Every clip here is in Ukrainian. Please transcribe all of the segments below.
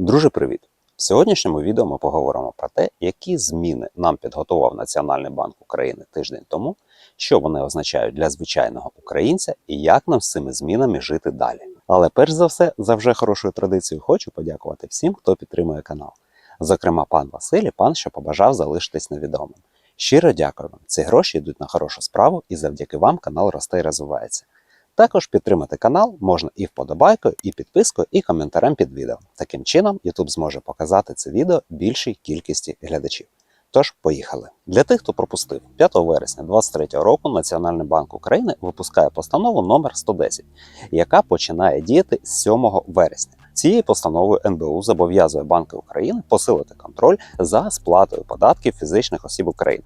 Друже, привіт! В сьогоднішньому відео ми поговоримо про те, які зміни нам підготував Національний банк України тиждень тому, що вони означають для звичайного українця і як нам з цими змінами жити далі. Але перш за все, за вже хорошою традицією, хочу подякувати всім, хто підтримує канал. Зокрема, пан Василь і пан, що побажав залишитись невідомим. Щиро дякую вам. Ці гроші йдуть на хорошу справу, і завдяки вам канал росте і розвивається. Також підтримати канал можна і вподобайкою, і підпискою, і коментарем під відео. Таким чином, YouTube зможе показати це відео більшій кількості глядачів. Тож, поїхали. Для тих, хто пропустив, 5 вересня 2023 року Національний банк України випускає постанову номер 110, яка починає діяти з 7 вересня. Цією постановою НБУ зобов'язує банки України посилити контроль за сплатою податків фізичних осіб України.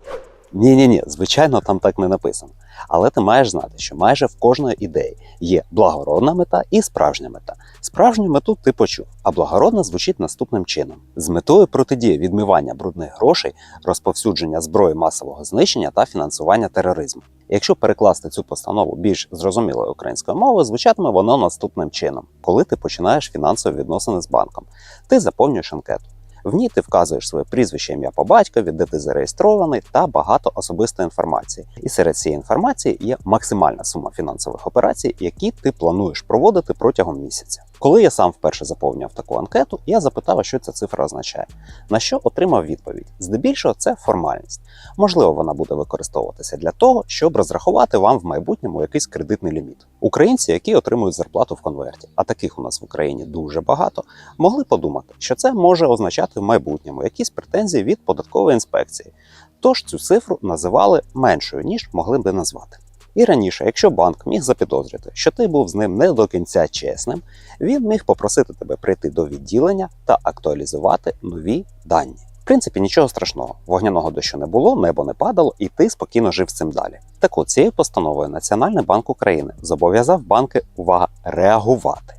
Ні, ні, ні, звичайно, там так не написано. Але ти маєш знати, що майже в кожної ідеї є благородна мета і справжня мета. Справжню мету ти почув, а благородна звучить наступним чином: з метою протидії відмивання брудних грошей, розповсюдження зброї масового знищення та фінансування тероризму. Якщо перекласти цю постанову більш зрозумілою українською мовою, звучатиме воно наступним чином: коли ти починаєш фінансові відносини з банком, ти заповнюєш анкету. В ній ти вказуєш своє прізвище, ім'я по батькові, де ти зареєстрований, та багато особистої інформації. І серед цієї інформації є максимальна сума фінансових операцій, які ти плануєш проводити протягом місяця. Коли я сам вперше заповнював таку анкету, я запитав, що ця цифра означає. На що отримав відповідь? Здебільшого це формальність. Можливо, вона буде використовуватися для того, щоб розрахувати вам в майбутньому якийсь кредитний ліміт. Українці, які отримують зарплату в конверті, а таких у нас в Україні дуже багато, могли подумати, що це може означати в майбутньому якісь претензії від податкової інспекції. Тож цю цифру називали меншою, ніж могли би назвати. І раніше, якщо банк міг запідозрити, що ти був з ним не до кінця чесним, він міг попросити тебе прийти до відділення та актуалізувати нові дані. В принципі, нічого страшного, вогняного дощу не було, небо не падало, і ти спокійно жив цим далі. Так от цією постановою Національний банк України зобов'язав банки увага реагувати,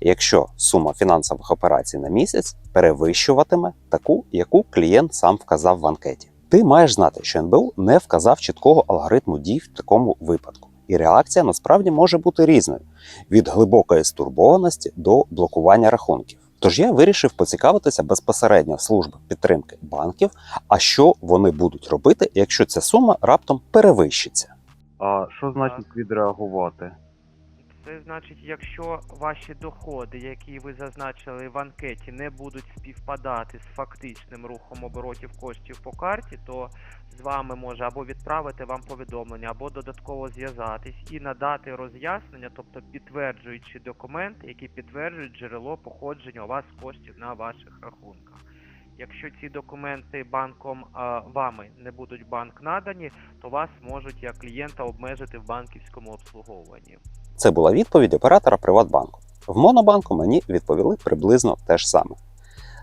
якщо сума фінансових операцій на місяць перевищуватиме таку, яку клієнт сам вказав в анкеті. Ти маєш знати, що НБУ не вказав чіткого алгоритму дій в такому випадку, і реакція насправді може бути різною від глибокої стурбованості до блокування рахунків. Тож я вирішив поцікавитися безпосередньо служби підтримки банків, а що вони будуть робити, якщо ця сума раптом перевищиться. А що значить відреагувати? Це значить, якщо ваші доходи, які ви зазначили в анкеті, не будуть співпадати з фактичним рухом оборотів коштів по карті, то з вами може або відправити вам повідомлення, або додатково зв'язатись і надати роз'яснення, тобто підтверджуючи документи, які підтверджують джерело походження у вас коштів на ваших рахунках. Якщо ці документи банком а, вами не будуть банк надані, то вас можуть як клієнта обмежити в банківському обслуговуванні. Це була відповідь оператора Приватбанку. В Монобанку мені відповіли приблизно те ж саме.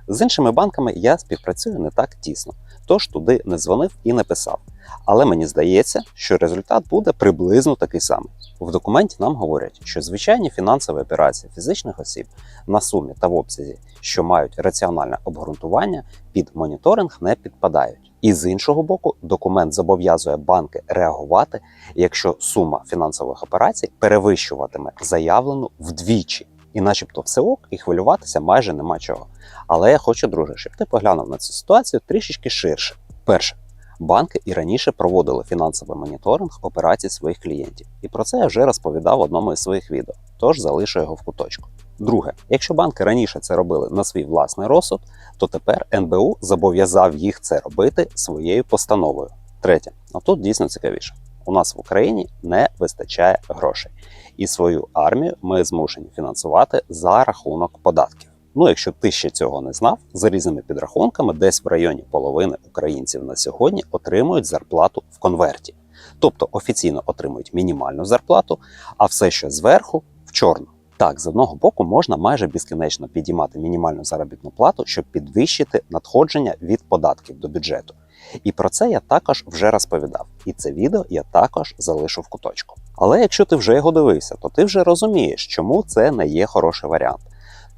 З іншими банками я співпрацюю не так тісно, тож туди не дзвонив і не писав. Але мені здається, що результат буде приблизно такий самий. В документі нам говорять, що звичайні фінансові операції фізичних осіб на сумі та в обсязі, що мають раціональне обґрунтування, під моніторинг не підпадають. І з іншого боку, документ зобов'язує банки реагувати, якщо сума фінансових операцій перевищуватиме заявлену вдвічі. І начебто все ок, і хвилюватися майже нема чого. Але я хочу, друже, щоб ти поглянув на цю ситуацію трішечки ширше. Перше, банки і раніше проводили фінансовий моніторинг операцій своїх клієнтів. І про це я вже розповідав в одному із своїх відео, тож залишу його в куточку. Друге, якщо банки раніше це робили на свій власний розсуд, то тепер НБУ зобов'язав їх це робити своєю постановою. Третє, а тут дійсно цікавіше. У нас в Україні не вистачає грошей, і свою армію ми змушені фінансувати за рахунок податків. Ну, якщо ти ще цього не знав, за різними підрахунками, десь в районі половини українців на сьогодні отримують зарплату в конверті, тобто офіційно отримують мінімальну зарплату, а все, що зверху, в чорну. Так, з одного боку, можна майже безкінечно підіймати мінімальну заробітну плату, щоб підвищити надходження від податків до бюджету. І про це я також вже розповідав, і це відео я також залишу в куточку. Але якщо ти вже його дивився, то ти вже розумієш, чому це не є хороший варіант.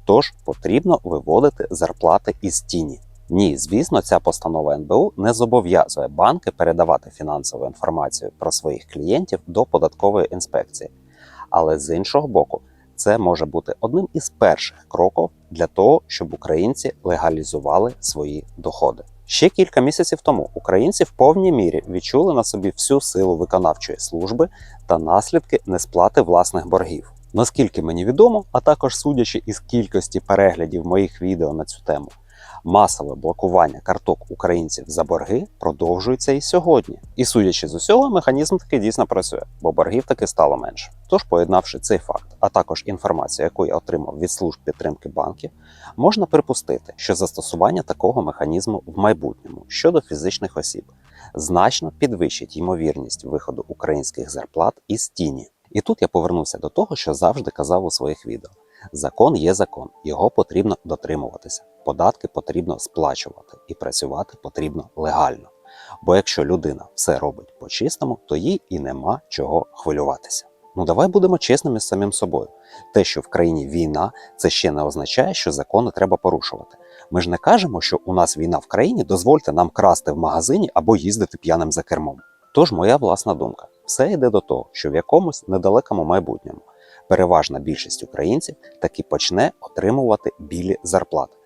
Тож потрібно виводити зарплати із тіні. Ні, звісно, ця постанова НБУ не зобов'язує банки передавати фінансову інформацію про своїх клієнтів до податкової інспекції. Але з іншого боку, це може бути одним із перших кроків для того, щоб українці легалізували свої доходи. Ще кілька місяців тому українці в повній мірі відчули на собі всю силу виконавчої служби та наслідки несплати власних боргів. Наскільки мені відомо, а також судячи із кількості переглядів моїх відео на цю тему, масове блокування карток українців за борги продовжується і сьогодні. І судячи з усього, механізм таки дійсно працює, бо боргів таки стало менше. Тож, поєднавши цей факт, а також інформацію, яку я отримав від служб підтримки банків, можна припустити, що застосування такого механізму в майбутньому щодо фізичних осіб значно підвищить ймовірність виходу українських зарплат із тіні. І тут я повернуся до того, що завжди казав у своїх відео: закон є закон, його потрібно дотримуватися, податки потрібно сплачувати і працювати потрібно легально. Бо якщо людина все робить по-чистому, то їй і нема чого хвилюватися. Ну давай будемо чесними з самим собою. Те, що в країні війна, це ще не означає, що закони треба порушувати. Ми ж не кажемо, що у нас війна в країні, дозвольте нам красти в магазині або їздити п'яним за кермом. Тож моя власна думка: все йде до того, що в якомусь недалекому майбутньому переважна більшість українців таки почне отримувати білі зарплати,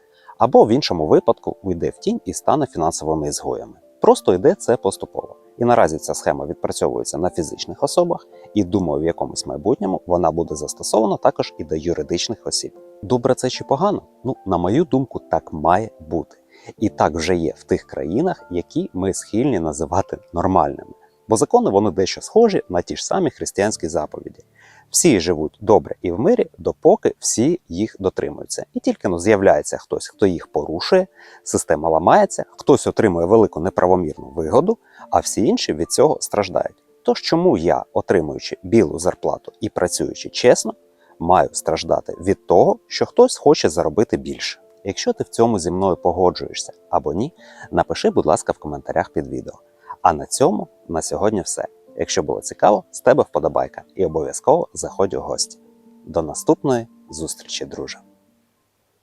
або в іншому випадку уйде в тінь і стане фінансовими ізгоями. Просто йде це поступово. І наразі ця схема відпрацьовується на фізичних особах, і думаю, в якомусь майбутньому вона буде застосована також і до юридичних осіб. Добре це чи погано? Ну, на мою думку, так має бути. І так вже є в тих країнах, які ми схильні називати нормальними. Бо закони вони дещо схожі на ті ж самі християнські заповіді. Всі живуть добре і в мирі, допоки всі їх дотримуються. І тільки ну, з'являється хтось, хто їх порушує, система ламається, хтось отримує велику неправомірну вигоду, а всі інші від цього страждають. Тож чому я, отримуючи білу зарплату і працюючи чесно, маю страждати від того, що хтось хоче заробити більше? Якщо ти в цьому зі мною погоджуєшся або ні, напиши, будь ласка, в коментарях під відео. А на цьому на сьогодні все. Якщо було цікаво, з тебе вподобайка і обов'язково заходь у гості. До наступної зустрічі, друже!